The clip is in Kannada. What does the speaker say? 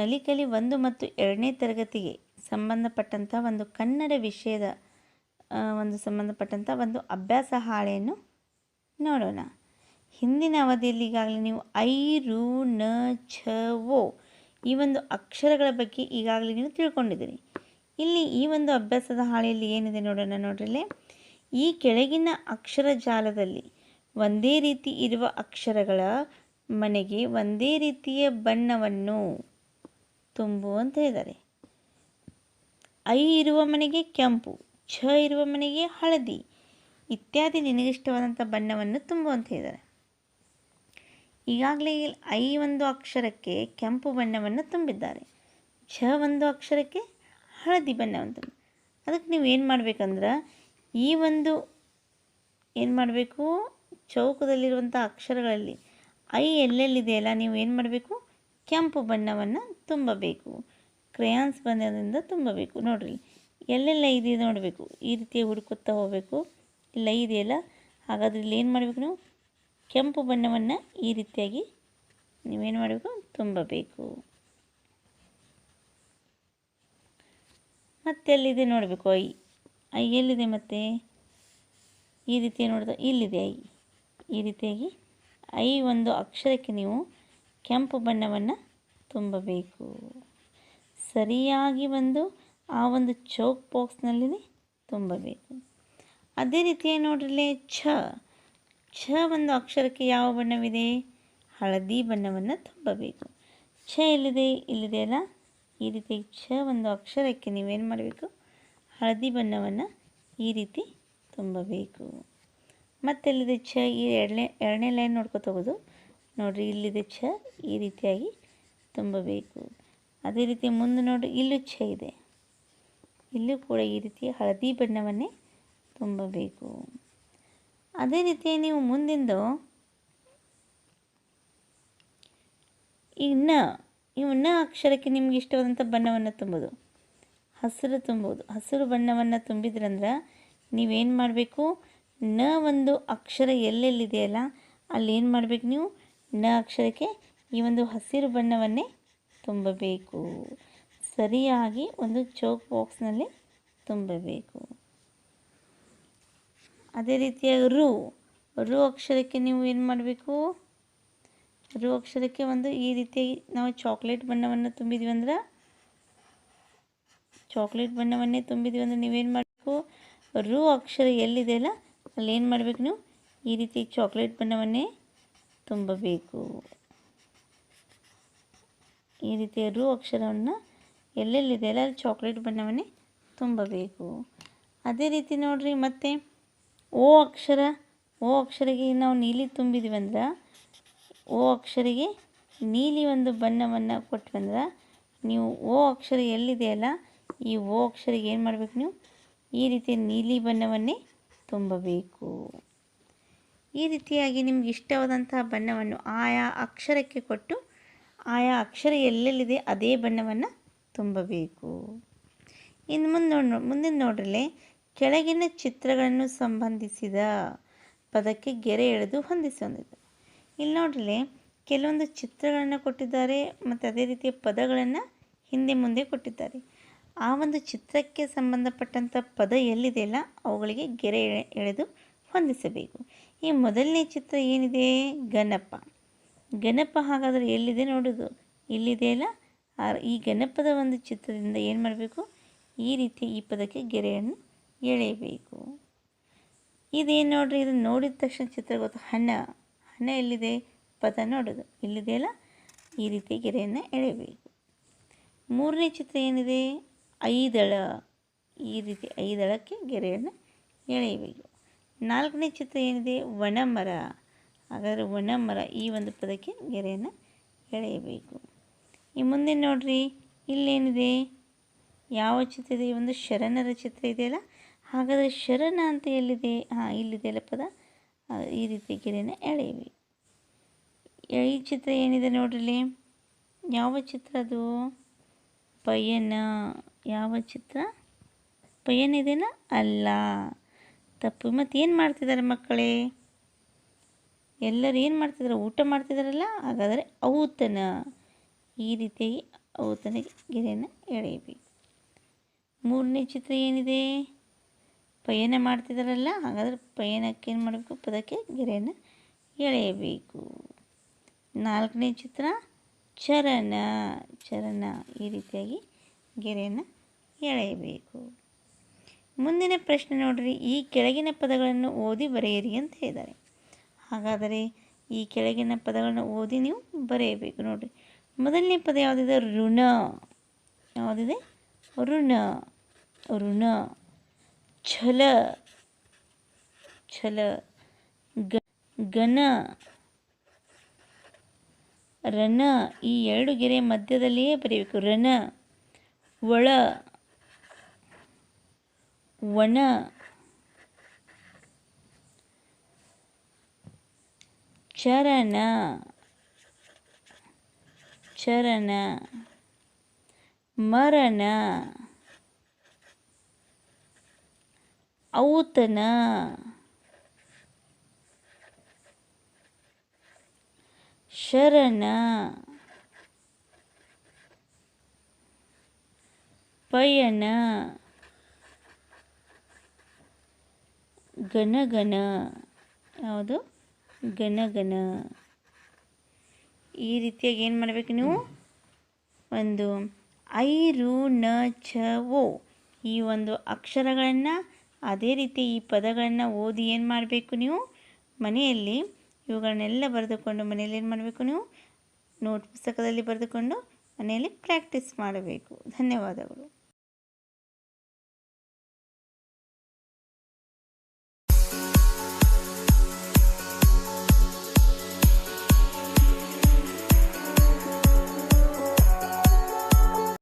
ನಲಿಕಲಿ ಒಂದು ಮತ್ತು ಎರಡನೇ ತರಗತಿಗೆ ಸಂಬಂಧಪಟ್ಟಂಥ ಒಂದು ಕನ್ನಡ ವಿಷಯದ ಒಂದು ಸಂಬಂಧಪಟ್ಟಂಥ ಒಂದು ಅಭ್ಯಾಸ ಹಾಳೆಯನ್ನು ನೋಡೋಣ. ಹಿಂದಿನ ಅವಧಿಯಲ್ಲಿ ಈಗಾಗಲೇ ನೀವು ಐ, ರು, ನ, ಛ ಓ ಈ ಒಂದು ಅಕ್ಷರಗಳ ಬಗ್ಗೆ ಈಗಾಗಲೇ ನೀವು ತಿಳ್ಕೊಂಡಿದ್ದೀರಿ. ಇಲ್ಲಿ ಈ ಒಂದು ಅಭ್ಯಾಸದ ಹಾಳೆಯಲ್ಲಿ ಏನಿದೆ ನೋಡೋಣ ನೋಡ್ರಲ್ಲೇ. ಈ ಕೆಳಗಿನ ಅಕ್ಷರ ಜಾಲದಲ್ಲಿ ಒಂದೇ ರೀತಿ ಇರುವ ಅಕ್ಷರಗಳ ಮನೆಗೆ ಒಂದೇ ರೀತಿಯ ಬಣ್ಣವನ್ನು ತುಂಬು ಅಂತ ಐ ಇರುವ ಮನೆಗೆ ಕೆಂಪು, ಛ ಇರುವ ಮನೆಗೆ ಹಳದಿ ಇತ್ಯಾದಿ ನಿನಗಿಷ್ಟವಾದಂಥ ಬಣ್ಣವನ್ನು ತುಂಬು ಇದ್ದಾರೆ ಈಗಾಗಲೇ ಐ ಒಂದು ಅಕ್ಷರಕ್ಕೆ ಕೆಂಪು ಬಣ್ಣವನ್ನು ತುಂಬಿದ್ದಾರೆ. ಛ ಒಂದು ಅಕ್ಷರಕ್ಕೆ ಹಳದಿ ಬಣ್ಣವನ್ನು ಅದಕ್ಕೆ ನೀವು ಏನು ಮಾಡಬೇಕಂದ್ರೆ, ಈ ಒಂದು ಏನು ಮಾಡಬೇಕು ಚೌಕದಲ್ಲಿರುವಂಥ ಅಕ್ಷರಗಳಲ್ಲಿ ಐ ಎಲ್ಲೆಲ್ಲಿದೆಯಲ್ಲ, ನೀವು ಏನು ಮಾಡಬೇಕು? ಕೆಂಪು ಬಣ್ಣವನ್ನು ತುಂಬಬೇಕು. ಕ್ರಯಾನ್ಸ್ ಬಣ್ಣದಿಂದ ತುಂಬಬೇಕು. ನೋಡಿರಿ, ಎಲ್ಲೆಲ್ಲ ಇದೆ ನೋಡಬೇಕು. ಈ ರೀತಿ ಹುಡುಕುತ್ತಾ ಹೋಗಬೇಕು. ಇಲ್ಲ, ಇದೆಯಲ್ಲ? ಹಾಗಾದ್ರೆ ಇಲ್ಲಿ ಏನು ಮಾಡಬೇಕು ನೀವು? ಕೆಂಪು ಬಣ್ಣವನ್ನು ಈ ರೀತಿಯಾಗಿ ನೀವೇನು ಮಾಡಬೇಕು? ತುಂಬಬೇಕು. ಮತ್ತೆ ಎಲ್ಲಿದೆ ನೋಡಬೇಕು? ಐ. ಐ ಎಲ್ಲಿದೆ ಮತ್ತೆ? ಈ ರೀತಿ ನೋಡಿದ, ಇಲ್ಲಿದೆ ಐ. ಈ ರೀತಿಯಾಗಿ ಐ ಒಂದು ಅಕ್ಷರಕ್ಕೆ ನೀವು ಕೆಂಪು ಬಣ್ಣವನ್ನು ತುಂಬಬೇಕು. ಸರಿಯಾಗಿ ಒಂದು ಆ ಒಂದು ಚೌಕ್ ಬಾಕ್ಸ್ನಲ್ಲಿ ತುಂಬಬೇಕು. ಅದೇ ರೀತಿ ನೋಡ್ರಲ್ಲೇ ಛ. ಛ ಒಂದು ಅಕ್ಷರಕ್ಕೆ ಯಾವ ಬಣ್ಣವಿದೆ? ಹಳದಿ ಬಣ್ಣವನ್ನು ತುಂಬಬೇಕು. ಛ ಎಲ್ಲಿದೆ? ಇಲ್ಲಿದೆ ಅಲ್ಲ? ಈ ರೀತಿ ಛ ಒಂದು ಅಕ್ಷರಕ್ಕೆ ನೀವೇನು ಮಾಡಬೇಕು? ಹಳದಿ ಬಣ್ಣವನ್ನು ಈ ರೀತಿ ತುಂಬಬೇಕು. ಮತ್ತೆಲ್ಲಿದೆ ಛ ಈ ಎರಡನೇ ಎರಡನೇ ಲೈನ್ ನೋಡ್ಕೊತ ಹೋಗೋದು. ನೋಡಿರಿ ಇಲ್ಲಿದೆ ಛ ಈ ರೀತಿಯಾಗಿ ತುಂಬಬೇಕು. ಅದೇ ರೀತಿ ಮುಂದೆ ನೋಡಿ ಇಲ್ಲೂ ಛ ಇದೆ. ಇಲ್ಲೂ ಕೂಡ ಈ ರೀತಿ ಹಳದಿ ಬಣ್ಣವನ್ನೇ ತುಂಬಬೇಕು. ಅದೇ ರೀತಿ ನೀವು ಮುಂದಿಂದು ಈ ನ ಇವು ನ ಅಕ್ಷರಕ್ಕೆ ನಿಮ್ಗೆ ಇಷ್ಟವಾದಂಥ ಬಣ್ಣವನ್ನು ತುಂಬೋದು. ಹಸಿರು ತುಂಬೋದು. ಹಸಿರು ಬಣ್ಣವನ್ನು ತುಂಬಿದ್ರಂದ್ರೆ ನೀವೇನು ಮಾಡಬೇಕು? ನ ಒಂದು ಅಕ್ಷರ ಎಲ್ಲೆಲ್ಲಿದೆಯಲ್ಲ ಅಲ್ಲಿ ಏನು ಮಾಡಬೇಕು ನೀವು? ನ ಅಕ್ಷರಕ್ಕೆ ಈ ಒಂದು ಹಸಿರು ಬಣ್ಣವನ್ನೇ ತುಂಬಬೇಕು. ಸರಿಯಾಗಿ ಒಂದು ಚೌಕ್ ಬಾಕ್ಸ್ನಲ್ಲಿ ತುಂಬಬೇಕು. ಅದೇ ರೀತಿಯಾಗಿ ರು. ರು ಅಕ್ಷರಕ್ಕೆ ನೀವು ಏನು ಮಾಡಬೇಕು? ರು ಅಕ್ಷರಕ್ಕೆ ಒಂದು ಈ ರೀತಿಯಾಗಿ ನಾವು ಚಾಕ್ಲೇಟ್ ಬಣ್ಣವನ್ನು ತುಂಬಿದ್ವಿ ಅಂದ್ರೆ? ಚಾಕ್ಲೇಟ್ ಬಣ್ಣವನ್ನೇ ತುಂಬಿದ್ವಿ ಅಂದ್ರೆ ನೀವೇನು ಮಾಡಬೇಕು? ರು ಅಕ್ಷರ ಎಲ್ಲಿದೆಯಲ್ಲ ಅಲ್ಲಿ ಏನು ಮಾಡಬೇಕು ನೀವು? ಈ ರೀತಿ ಚಾಕ್ಲೇಟ್ ಬಣ್ಣವನ್ನೇ ತುಂಬಬೇಕು. ಈ ರೀತಿಯ ರು ಅಕ್ಷರವನ್ನು ಎಲ್ಲೆಲ್ಲಿದೆಯಲ್ಲ ಅಲ್ಲಿ ಚಾಕ್ಲೇಟ್ ಬಣ್ಣವನ್ನೇ ತುಂಬಬೇಕು? ಅದೇ ರೀತಿ ನೋಡಿರಿ ಮತ್ತೆ ಓ ಅಕ್ಷರ, ಓ ಅಕ್ಷರಿಗೆ ನಾವು ನೀಲಿ ತುಂಬಿದ್ವಿ ಅಂದ್ರೆ, ಓ ಅಕ್ಷರಿಗೆ ನೀಲಿ ಒಂದು ಬಣ್ಣವನ್ನು ಕೊಟ್ವಂದ್ರೆ ನೀವು ಓ ಅಕ್ಷರ ಎಲ್ಲಿದೆಯಲ್ಲ ಈ ಓ ಅಕ್ಷರಿಗೆ ಏನು ಮಾಡಬೇಕು ನೀವು? ಈ ರೀತಿ ನೀಲಿ ಬಣ್ಣವನ್ನೇ ತುಂಬಬೇಕು. ಈ ರೀತಿಯಾಗಿ ನಿಮ್ಗೆ ಇಷ್ಟವಾದಂತಹ ಬಣ್ಣವನ್ನು ಆಯಾ ಅಕ್ಷರಕ್ಕೆ ಕೊಟ್ಟು ಆಯಾ ಅಕ್ಷರ ಎಲ್ಲೆಲ್ಲಿದೆ ಅದೇ ಬಣ್ಣವನ್ನು ತುಂಬಬೇಕು. ಇನ್ನು ಮುಂದೆ ನೋಡ್ ಮುಂದಿನ ನೋಡ್ರಲ್ಲೇ ಕೆಳಗಿನ ಚಿತ್ರಗಳನ್ನು ಸಂಬಂಧಿಸಿದ ಪದಕ್ಕೆ ಗೆರೆ ಎಳೆದು ಹೊಂದಿಸಿ ಹೊಂದಿದೆ ಇಲ್ಲಿ ನೋಡ್ರಲ್ಲೇ ಕೆಲವೊಂದು ಚಿತ್ರಗಳನ್ನು ಕೊಟ್ಟಿದ್ದಾರೆ, ಮತ್ತು ಅದೇ ರೀತಿಯ ಪದಗಳನ್ನು ಹಿಂದೆ ಮುಂದೆ ಕೊಟ್ಟಿದ್ದಾರೆ. ಆ ಒಂದು ಚಿತ್ರಕ್ಕೆ ಸಂಬಂಧಪಟ್ಟಂಥ ಪದ ಎಲ್ಲಿದೆಯಲ್ಲ ಅವುಗಳಿಗೆ ಗೆರೆ ಎಳೆ ಎಳೆದು ಹೊಂದಿಸಬೇಕು. ಈ ಮೊದಲನೇ ಚಿತ್ರ ಏನಿದೆ? ಗಣಪ. ಗಣಪ ಹಾಗಾದರೆ ಎಲ್ಲಿದೆ ನೋಡೋದು? ಇಲ್ಲಿದೆಯಲ್ಲ ಈ ಗಣಪದ ಒಂದು ಚಿತ್ರದಿಂದ ಏನು ಮಾಡಬೇಕು? ಈ ರೀತಿ ಈ ಪದಕ್ಕೆ ಗೆರೆಯನ್ನು ಎಳೆಯಬೇಕು. ಇದೇನು ನೋಡ್ರಿ ಇದನ್ನು ನೋಡಿದ ತಕ್ಷಣ ಚಿತ್ರ ಗೊತ್ತು? ಹಣ. ಹಣ ಎಲ್ಲಿದೆ? ಪದ ನೋಡೋದು. ಇಲ್ಲಿದೆಯಲ್ಲ ಈ ರೀತಿ ಗೆರೆಯನ್ನು ಎಳೆಯಬೇಕು. ಮೂರನೇ ಚಿತ್ರ ಏನಿದೆ? ಐದಳ, ಈ ರೀತಿ ಐದಳಕ್ಕೆ ಗೆರೆಯನ್ನು ಎಳೆಯಬೇಕು. ನಾಲ್ಕನೇ ಚಿತ್ರ ಏನಿದೆ? ವನಮರ ಹಾಗಾದರೆ ವನಮರ ಈ ಒಂದು ಪದಕ್ಕೆ ಗೆರೆಯನ್ನು ಎಳೆಯಬೇಕು. ಈ ಮುಂದೆ ನೋಡಿರಿ, ಇಲ್ಲೇನಿದೆ? ಯಾವ ಚಿತ್ರ ಇದೆ? ಒಂದು ಶರಣರ ಚಿತ್ರ ಇದೆಯಲ್ಲ? ಹಾಗಾದರೆ ಶರಣ ಅಂತ ಎಲ್ಲಿದೆ? ಹಾಂ ಇಲ್ಲಿದೆಯಲ್ಲ ಪದ. ಈ ರೀತಿ ಗೆರೆಯನ್ನು ಎಳೆಯಬೇಕು. ಈ ಚಿತ್ರ ಏನಿದೆ ನೋಡ್ರಿ ಯಾವ ಚಿತ್ರ ಅದು? ಪಯಣ ಯಾವ ಚಿತ್ರ? ಪಯಣ ಇದೆನಾ? ಅಲ್ಲ. ತಪ್ಪು. ಮತ್ತು ಏನು ಮಾಡ್ತಿದ್ದಾರೆ ಮಕ್ಕಳೇ? ಎಲ್ಲರೂ ಏನು ಮಾಡ್ತಿದ್ದಾರೆ? ಊಟ ಮಾಡ್ತಿದ್ದಾರಲ್ಲ? ಹಾಗಾದರೆ ಔತನ ಈ ರೀತಿಯಾಗಿ ಔತನಿಗೆ ಗೆರೆಯನ್ನು ಎಳೆಯಬೇಕು. ಮೂರನೇ ಚಿತ್ರ ಏನಿದೆ? ಪಯಣ ಮಾಡ್ತಿದ್ದಾರಲ್ಲ? ಹಾಗಾದರೆ ಪಯಣಕ್ಕೆ ಏನು ಮಾಡಬೇಕು? ಪದಕ್ಕೆ ಗೆರೆಯನ್ನು ಎಳೆಯಬೇಕು. ನಾಲ್ಕನೇ ಚಿತ್ರ ಚರಣ ಚರಣ ಈ ರೀತಿಯಾಗಿ ಗೆರೆಯನ್ನು ಎಳೆಯಬೇಕು. ಮುಂದಿನ ಪ್ರಶ್ನೆ ನೋಡ್ರಿ, ಈ ಕೆಳಗಿನ ಪದಗಳನ್ನು ಓದಿ ಬರೆಯಿರಿ ಅಂತ ಹೇಳಿದ್ದಾರೆ. ಹಾಗಾದರೆ ಈ ಕೆಳಗಿನ ಪದಗಳನ್ನು ಓದಿ ನೀವು ಬರೆಯಬೇಕು ನೋಡಿರಿ. ಮೊದಲನೇ ಪದ ಯಾವುದಿದೆ? ಋಣ. ಯಾವುದಿದೆ? ಋಣ. ಋಣ. ಛಲ. ಛಲ. ಗಣ ರನ ಈ ಎರಡು ಗೆರೆ ಮಧ್ಯದಲ್ಲಿಯೇ ಬರೀಬೇಕು ರನ ಒಳ ಒಣ ಚರಣ ಚರಣ ಮರಣ ಔತಣ. ಶರಣ. ಪಯಣ. ಗಣಗಣ ಯಾವುದು? ಗಣಗಣ ಈ ರೀತಿಯಾಗಿ ಏನು ಮಾಡಬೇಕು ನೀವು? ಒಂದು ಐರು ನ ಛ ಓ ಈ ಒಂದು ಅಕ್ಷರಗಳನ್ನು, ಅದೇ ರೀತಿ ಈ ಪದಗಳನ್ನು ಓದಿ ಏನು ಮಾಡಬೇಕು ನೀವು? ಮನೆಯಲ್ಲಿ ಇವುಗಳನ್ನೆಲ್ಲ ಬರೆದುಕೊಂಡು ಮನೆಯಲ್ಲಿ ಏನು ಮಾಡಬೇಕು ನೀವು? ನೋಟ್ ಪುಸ್ತಕದಲ್ಲಿ ಬರೆದುಕೊಂಡು ಮನೆಯಲ್ಲಿ ಪ್ರಾಕ್ಟೀಸ್ ಮಾಡಬೇಕು. ಧನ್ಯವಾದಗಳು.